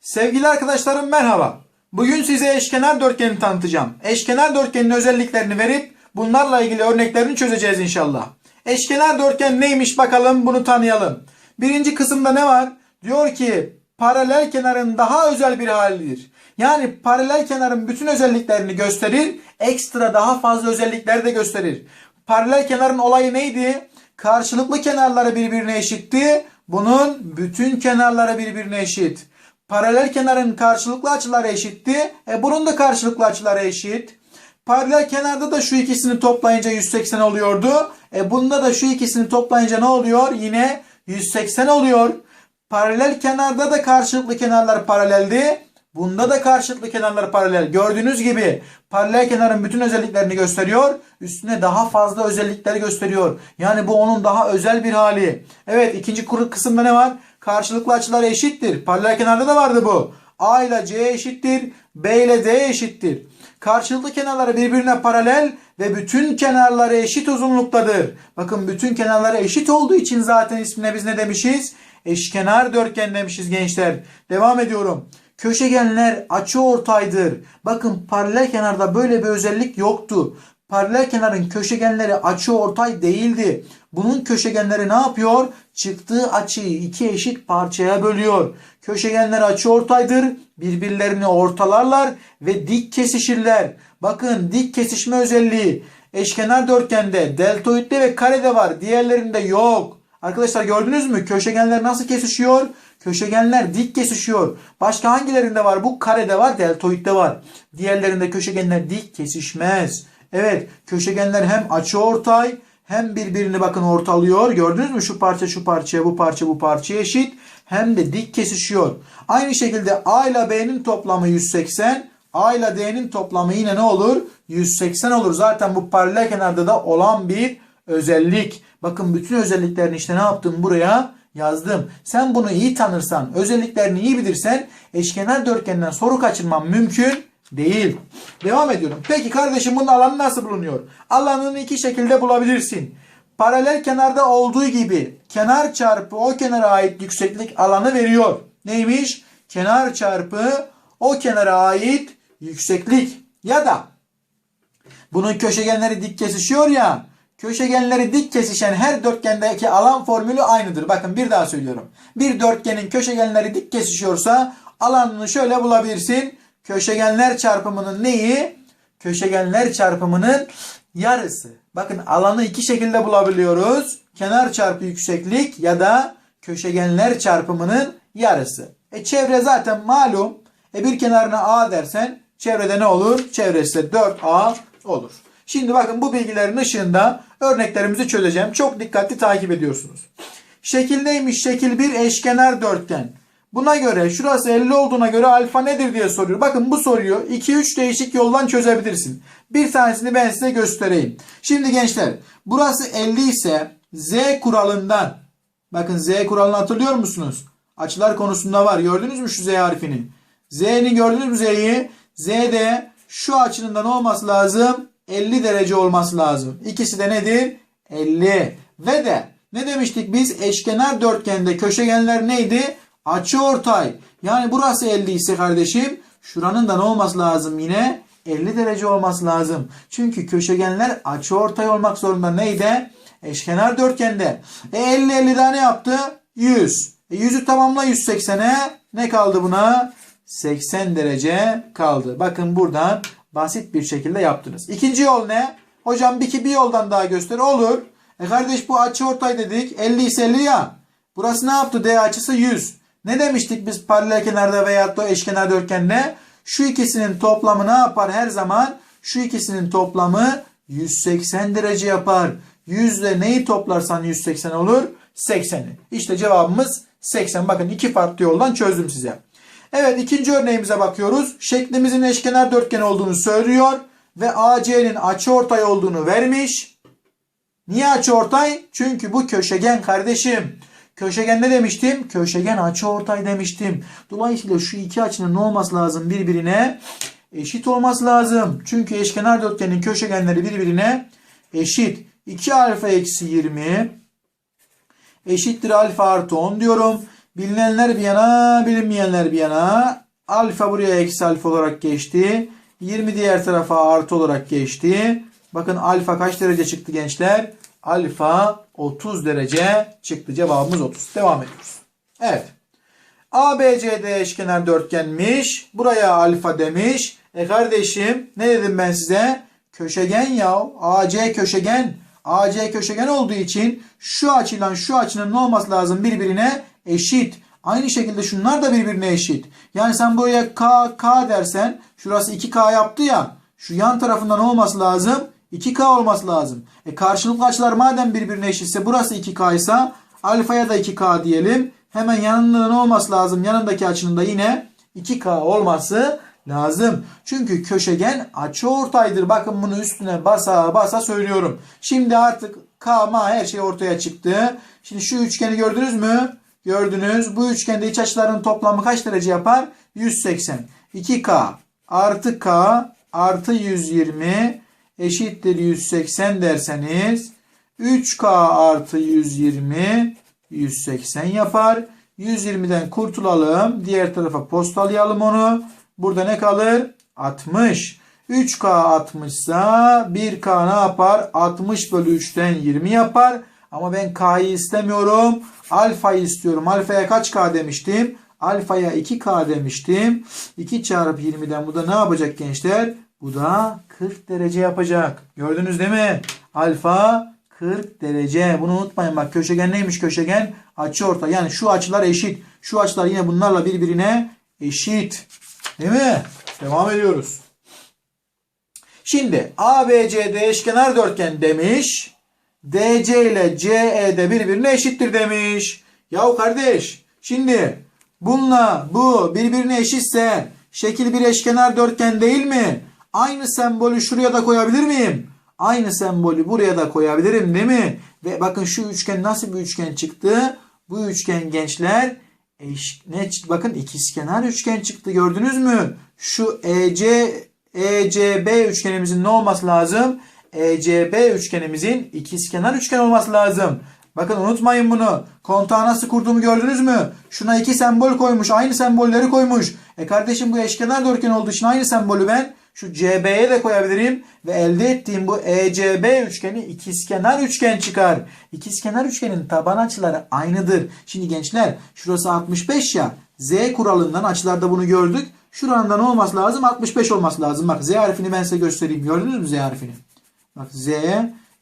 Sevgili arkadaşlarım merhaba. Bugün size eşkenar dörtgeni tanıtacağım. Eşkenar dörtgenin özelliklerini verip bunlarla ilgili örneklerini çözeceğiz inşallah. Eşkenar dörtgen neymiş bakalım bunu tanıyalım. Birinci kısımda ne var? Diyor ki paralel kenarın daha özel bir halidir. Yani paralel kenarın bütün özelliklerini gösterir, ekstra daha fazla özellikleri de gösterir. Paralel kenarın olayı neydi? Karşılıklı kenarları birbirine eşitti. Bunun bütün kenarları birbirine eşit. Paralel kenarın karşılıklı açıları eşitti. E bunun da karşılıklı açıları eşit. Paralel kenarda da şu ikisini toplayınca 180 oluyordu. E bunda da şu ikisini toplayınca ne oluyor? Yine 180 oluyor. Paralel kenarda da karşılıklı kenarlar paraleldi. Bunda da karşılıklı kenarlar paralel. Gördüğünüz gibi paralel kenarın bütün özelliklerini gösteriyor. Üstüne daha fazla özellikleri gösteriyor. Yani bu onun daha özel bir hali. Evet ikinci kısımda ne var? Karşılıklı açılar eşittir. Paralel kenarda da vardı bu. A ile C eşittir. B ile D eşittir. Karşılıklı kenarları birbirine paralel ve bütün kenarları eşit uzunluktadır. Bakın bütün kenarları eşit olduğu için zaten ismine biz ne demişiz? Eşkenar dörtgen demişiz gençler. Devam ediyorum. Köşegenler açı ortaydır. Bakın paralel kenarda böyle bir özellik yoktu. Paralel kenarın köşegenleri açı ortay değildi. Bunun köşegenleri ne yapıyor? Çıktığı açıyı iki eşit parçaya bölüyor. Köşegenler açı ortaydır. Birbirlerini ortalarlar ve dik kesişirler. Bakın dik kesişme özelliği eşkenar dörtgende, deltoidde ve karede var. Diğerlerinde yok. Arkadaşlar gördünüz mü? Köşegenler nasıl kesişiyor? Köşegenler dik kesişiyor. Başka hangilerinde var? Bu karede var, deltoidde var. Diğerlerinde köşegenler dik kesişmez. Evet, köşegenler hem açıortay hem birbirini bakın ortalıyor. Gördünüz mü? Şu parça şu parçaya, bu parça bu parçaya eşit. Hem de dik kesişiyor. Aynı şekilde A ile B'nin toplamı 180. A ile D'nin toplamı yine ne olur? 180 olur. Zaten bu paralel kenarda da olan bir özellik. Bakın bütün özelliklerini işte ne yaptım buraya yazdım. Sen bunu iyi tanırsan, özelliklerini iyi bilirsen eşkenar dörtgenden soru kaçırman mümkün değil. Devam ediyorum. Peki kardeşim bunun alanı nasıl bulunuyor? Alanını iki şekilde bulabilirsin. Paralel kenarda olduğu gibi kenar çarpı o kenara ait yükseklik alanı veriyor. Neymiş? Kenar çarpı o kenara ait yükseklik ya da bunun köşegenleri dik kesişiyor ya. Köşegenleri dik kesişen her dörtgendeki alan formülü aynıdır. Bakın bir daha söylüyorum. Bir dörtgenin köşegenleri dik kesişiyorsa alanını şöyle bulabilirsin. Köşegenler çarpımının neyi? Köşegenler çarpımının yarısı. Bakın alanı iki şekilde bulabiliyoruz. Kenar çarpı yükseklik ya da köşegenler çarpımının yarısı. E çevre zaten malum. E bir kenarına A dersen çevrede ne olur? Çevresi de 4A olur. Şimdi bakın bu bilgilerin ışığında örneklerimizi çözeceğim. Çok dikkatli takip ediyorsunuz. Şekil neymiş? Şekil bir eşkenar dörtgen. Buna göre şurası 50 olduğuna göre alfa nedir diye soruyor. Bakın bu soruyu 2-3 değişik yoldan çözebilirsin. Bir tanesini ben size göstereyim. Şimdi gençler burası 50 ise Z kuralından bakın Z kuralını hatırlıyor musunuz? Açılar konusunda var. Gördünüz mü şu Z harfini? Z'ni gördünüz mü Z'yi? Z'de şu açının olması lazım? 50 derece olması lazım. İkisi de nedir? 50. Ve de ne demiştik biz? Eşkenar dörtgende köşegenler neydi? Açı ortay. Yani burası 50 ise kardeşim şuranın da ne olması lazım yine? 50 derece olması lazım. Çünkü köşegenler açı ortay olmak zorunda neydi? Eşkenar dörtgende. E 50 50 daha ne yaptı? 100. E 100'ü tamamla 180'e ne kaldı buna? 80 derece kaldı. Bakın buradan basit bir şekilde yaptınız. İkinci yol ne? Hocam bir, bir yoldan daha göster. Olur. E kardeş bu açı ortay dedik. 50 ise 50 ya. Burası ne yaptı? D açısı 100. Ne demiştik biz paralel kenarda veya da eşkenar dörtgende? Şu ikisinin toplamı ne yapar her zaman? Şu ikisinin toplamı 180 derece yapar. 100 ile neyi toplarsan 180 olur? 80'i. İşte cevabımız 80. Bakın iki farklı yoldan çözdüm size. Evet ikinci örneğimize bakıyoruz. Şeklimizin eşkenar dörtgen olduğunu söylüyor. Ve AC'nin açıortay olduğunu vermiş. Niye açıortay? Çünkü bu köşegen kardeşim. Köşegen ne demiştim? Köşegen açıortay demiştim. Dolayısıyla şu iki açının ne olması lazım birbirine? Eşit olması lazım. Çünkü eşkenar dörtgenin köşegenleri birbirine eşit. 2 alfa eksi 20 eşittir alfa artı 10 diyorum. Bilinenler bir yana, bilinmeyenler bir yana. Alfa buraya eksi alfa olarak geçti. 20 diğer tarafa artı olarak geçti. Bakın alfa kaç derece çıktı gençler? Alfa 30 derece çıktı. Cevabımız 30. Devam ediyoruz. Evet. ABCD eşkenar dörtgenmiş. Buraya alfa demiş. E kardeşim ne dedim ben size? Köşegen ya. AC köşegen. AC köşegen olduğu için şu açıyla şu açının ne olması lazım birbirine eşit. Aynı şekilde şunlar da birbirine eşit. Yani sen buraya K, K dersen şurası 2K yaptı ya. Şu yan tarafında ne olması lazım? 2K olması lazım. E karşılıklı açılar madem birbirine eşitse burası 2K ise alfaya da 2K diyelim. Hemen yanında ne olması lazım? Yanındaki açının da yine 2K olması lazım. Çünkü köşegen açıortaydır. Bakın bunu üstüne basa basa söylüyorum. Şimdi artık K, M her şey ortaya çıktı. Şimdi şu üçgeni gördünüz mü? Gördünüz. Bu üçgende iç açıların toplamı kaç derece yapar? 180. 2K artı K artı 120 eşittir 180 derseniz 3K artı 120 180 yapar. 120'den kurtulalım. Diğer tarafa postalayalım onu. Burada ne kalır? 60. 3K 60 ise 1K ne yapar? 60 bölü 3'ten 20 yapar. Ama ben K'yı istemiyorum. Alfa'yı istiyorum. Alfa'ya kaç K demiştim? Alfa'ya 2K demiştim. 2 çarpı 20'den bu da ne yapacak gençler? Bu da 40 derece yapacak. Gördünüz değil mi? Alfa 40 derece. Bunu unutmayın bak köşegen neymiş köşegen? Açıortay. Yani şu açılar eşit. Şu açılar yine bunlarla birbirine eşit. Değil mi? Devam ediyoruz. Şimdi ABCD eşkenar dörtgen demiş. DC ile CE de birbirine eşittir demiş. Yahu kardeş şimdi bununla bu birbirine eşitse şekil bir eşkenar dörtgen değil mi? Aynı sembolü şuraya da koyabilir miyim? Aynı sembolü buraya da koyabilirim değil mi? Ve bakın şu üçgen nasıl bir üçgen çıktı? Bu üçgen gençler eş, ne bakın ikizkenar üçgen çıktı gördünüz mü? Şu EC ECB üçgenimizin ne olması lazım? ECB üçgenimizin ikizkenar üçgen olması lazım. Bakın unutmayın bunu. Kontağı nasıl kurduğumu gördünüz mü? Şuna iki sembol koymuş. Aynı sembolleri koymuş. E kardeşim bu eşkenar dörtgen olduğu için aynı sembolü ben şu CB'ye de koyabilirim. Ve elde ettiğim bu ECB üçgeni ikizkenar üçgen çıkar. İkizkenar üçgenin taban açıları aynıdır. Şimdi gençler şurası 65 ya. Z kuralından açılarda bunu gördük. Şuranın da ne olması lazım? 65 olması lazım. Bak Z harfini ben size göstereyim. Gördünüz mü Z harfini? Bak Z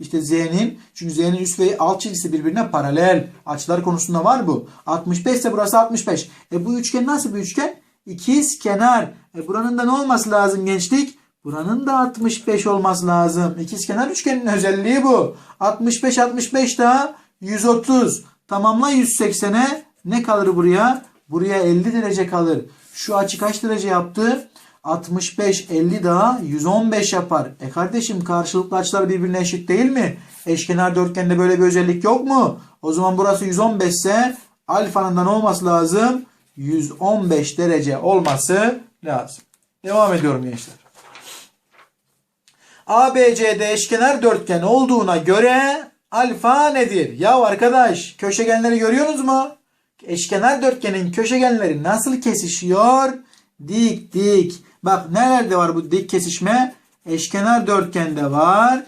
işte Z'nin çünkü Z'nin üst ve alt çizgisi birbirine paralel. Açılar konusunda var bu. 65 ise burası 65. E bu üçgen nasıl bir üçgen? İkiz kenar. E buranın da ne olması lazım gençlik? Buranın da 65 olması lazım. İkiz kenar üçgenin özelliği bu. 65 65 daha 130. Tamamla 180'e ne kalır buraya? Buraya 50 derece kalır. Şu açı kaç derece yaptı? 65, 50 daha 115 yapar. E kardeşim karşılıklı açılar birbirine eşit değil mi? Eşkenar dörtgende böyle bir özellik yok mu? O zaman burası 115 ise alfanın da ne olması lazım? 115 derece olması lazım. Devam ediyorum gençler. ABCD eşkenar dörtgen olduğuna göre alfa nedir? Ya arkadaş köşegenleri görüyorsunuz mu? Eşkenar dörtgenin köşegenleri nasıl kesişiyor? Dik dik. Bak nerede var bu dik kesişme? Eşkenar dörtgende var.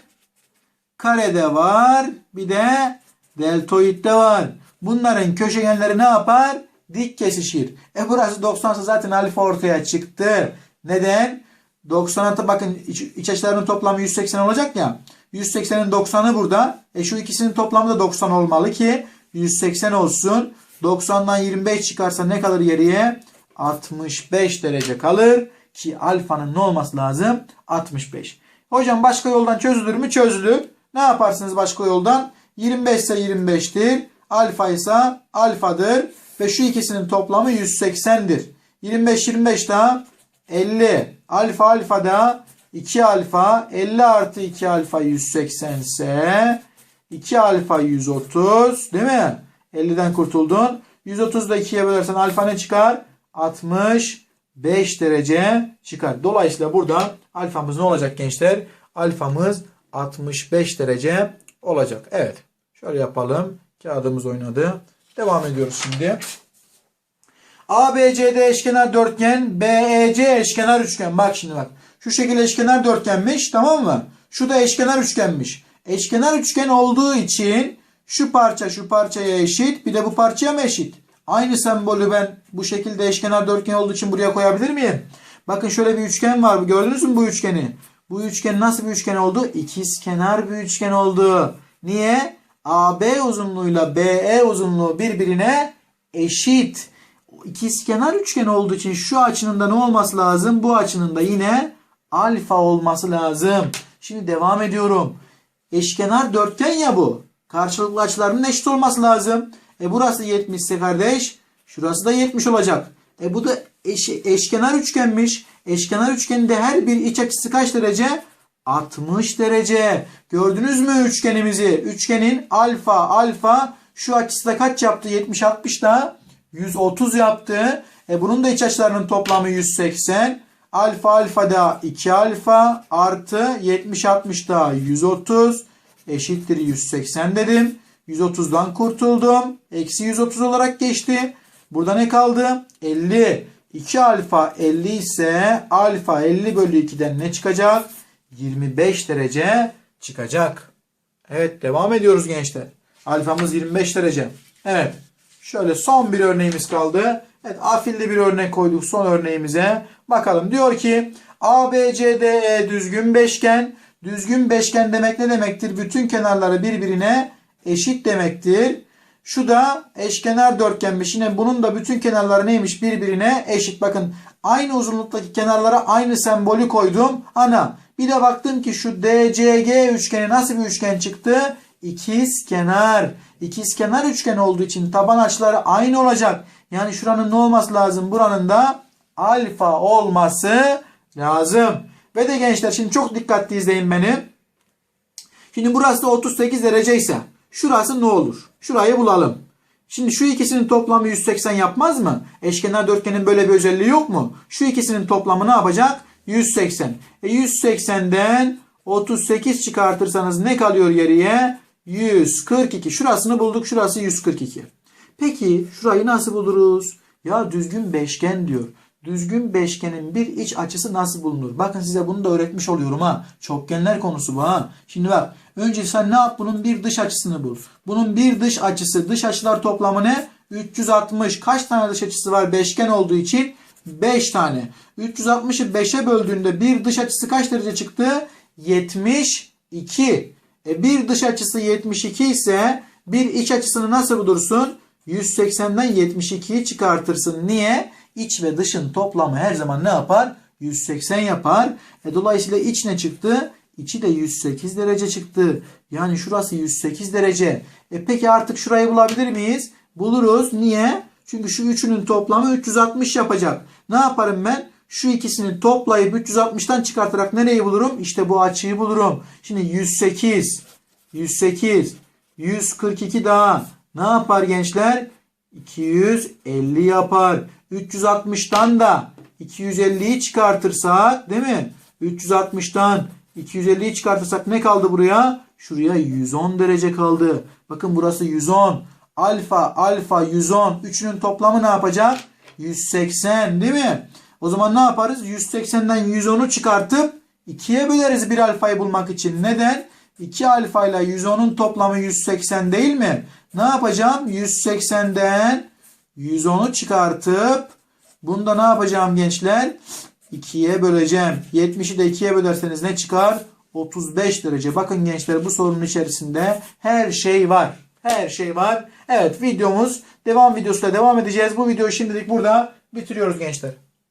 Karede var. Bir de deltoidde var. Bunların köşegenleri ne yapar? Dik kesişir. E burası 90 ise zaten alfa ortaya çıktı. Neden? 90'a bakın iç, iç açılarının toplamı 180 olacak ya. 180'in 90'ı burada. E şu ikisinin toplamı da 90 olmalı ki 180 olsun. 90'dan 25 çıkarsa ne kalır geriye? 65 derece kalır ki alfanın ne olması lazım? 65. Hocam başka yoldan çözülür mü? Çözülür. Ne yaparsınız başka yoldan? 25 ise 25'tir. Alfa ise alfadır. Ve şu ikisinin toplamı 180'dir. 25 25 daha 50. Alfa alfa da 2 alfa 50 artı 2 alfa 180 ise 2 alfa 130 değil mi? 50'den kurtuldun. 130 da 2'ye bölersen alfa ne çıkar? 65 derece çıkar. Dolayısıyla burada alfamız ne olacak gençler? Alfamız 65 derece olacak. Evet. Şöyle yapalım. Kağıdımız oynadı. Devam ediyoruz şimdi. ABCD eşkenar dörtgen, BEC eşkenar üçgen. Bak şimdi bak. Şu şekilde eşkenar dörtgenmiş tamam mı? Şu da eşkenar üçgenmiş. Eşkenar üçgen olduğu için şu parça şu parçaya eşit bir de bu parçaya mı eşit? Aynı sembolü ben bu şekilde eşkenar dörtgen olduğu için buraya koyabilir miyim? Bakın şöyle bir üçgen var. Gördünüz mü bu üçgeni? Bu üçgen nasıl bir üçgen oldu? İkizkenar bir üçgen oldu. Niye? AB uzunluğuyla BE uzunluğu birbirine eşit. İkizkenar üçgen olduğu için şu açının da ne olması lazım? Bu açının da yine alfa olması lazım. Şimdi devam ediyorum. Eşkenar dörtgen ya bu. Karşılıklı açılarının eşit olması lazım. E burası 70 ise kardeş şurası da 70 olacak. E bu da eş, eşkenar üçgenmiş. Eşkenar üçgende her bir iç açısı kaç derece? 60 derece. Gördünüz mü üçgenimizi? Üçgenin alfa alfa şu açısı da kaç yaptı? 70 60 da 130 yaptı. E bunun da iç açılarının toplamı 180. Alfa alfa da 2 alfa artı 70 60 da 130 eşittir 180 dedim. 130'dan kurtuldum. Eksi 130 olarak geçti. Burada ne kaldı? 50. 2 alfa 50 ise alfa 50 bölü 2'den ne çıkacak? 25 derece çıkacak. Evet devam ediyoruz gençler. Alfamız 25 derece. Evet. Şöyle son bir örneğimiz kaldı. Evet afilli bir örnek koyduk son örneğimize. Bakalım diyor ki ABCDE düzgün beşgen. Düzgün beşgen demek ne demektir? Bütün kenarları birbirine eşit demektir. Şu da eşkenar dörtgenmiş. Yine bunun da bütün kenarları neymiş? Birbirine eşit. Bakın aynı uzunluktaki kenarlara aynı sembolü koydum. Ana bir de baktım ki şu DCG üçgeni nasıl bir üçgen çıktı? İkiz kenar. İkiz kenar üçgen olduğu için taban açıları aynı olacak. Yani şuranın ne olması lazım? Buranın da alfa olması lazım. Ve de gençler şimdi çok dikkatli izleyin beni. Şimdi burası da 38 derece ise şurası ne olur? Şurayı bulalım. Şimdi şu ikisinin toplamı 180 yapmaz mı? Eşkenar dörtgenin böyle bir özelliği yok mu? Şu ikisinin toplamı ne yapacak? 180. E 180'den 38 çıkartırsanız ne kalıyor geriye? 142. Şurasını bulduk. Şurası 142. Peki şurayı nasıl buluruz? Ya düzgün beşgen diyor. Düzgün beşgenin bir iç açısı nasıl bulunur? Bakın size bunu da öğretmiş oluyorum ha. Çokgenler konusu bu ha. Şimdi bak. Önce sen ne yap? Bunun bir dış açısını bul. Bunun bir dış açısı. Dış açılar toplamı ne? 360. Kaç tane dış açısı var? Beşgen olduğu için 5 tane. 360'ı 5'e böldüğünde bir dış açısı kaç derece çıktı? 72. E bir dış açısı 72 ise bir iç açısını nasıl bulursun? 180'den 72'yi çıkartırsın. Niye? İç ve dışın toplamı her zaman ne yapar? 180 yapar. E dolayısıyla iç ne çıktı? İçi de 108 derece çıktı. Yani şurası 108 derece. E peki artık şurayı bulabilir miyiz? Buluruz. Niye? Çünkü şu üçünün toplamı 360 yapacak. Ne yaparım ben? Şu ikisini toplayıp 360'tan çıkartarak nereyi bulurum? İşte bu açıyı bulurum. Şimdi 108, 108, 142 daha ne yapar gençler? 250 yapar. 360'tan da 250'yi çıkartırsak değil mi? 360'tan 250'yi çıkartırsak ne kaldı buraya? Şuraya 110 derece kaldı. Bakın burası 110. Alfa, alfa 110. Üçünün toplamı ne yapacak? 180 değil mi? O zaman ne yaparız? 180'den 110'u çıkartıp 2'ye böleriz bir alfayı bulmak için. Neden? 2 alfa ile 110'un toplamı 180 değil mi? Ne yapacağım? 180'den 110'u çıkartıp bunda ne yapacağım gençler? 2'ye böleceğim. 70'i de 2'ye bölerseniz ne çıkar? 35 derece. Bakın gençler bu sorunun içerisinde her şey var. Her şey var. Evet videomuz devam videosuyla devam edeceğiz. Bu videoyu şimdilik burada bitiriyoruz gençler.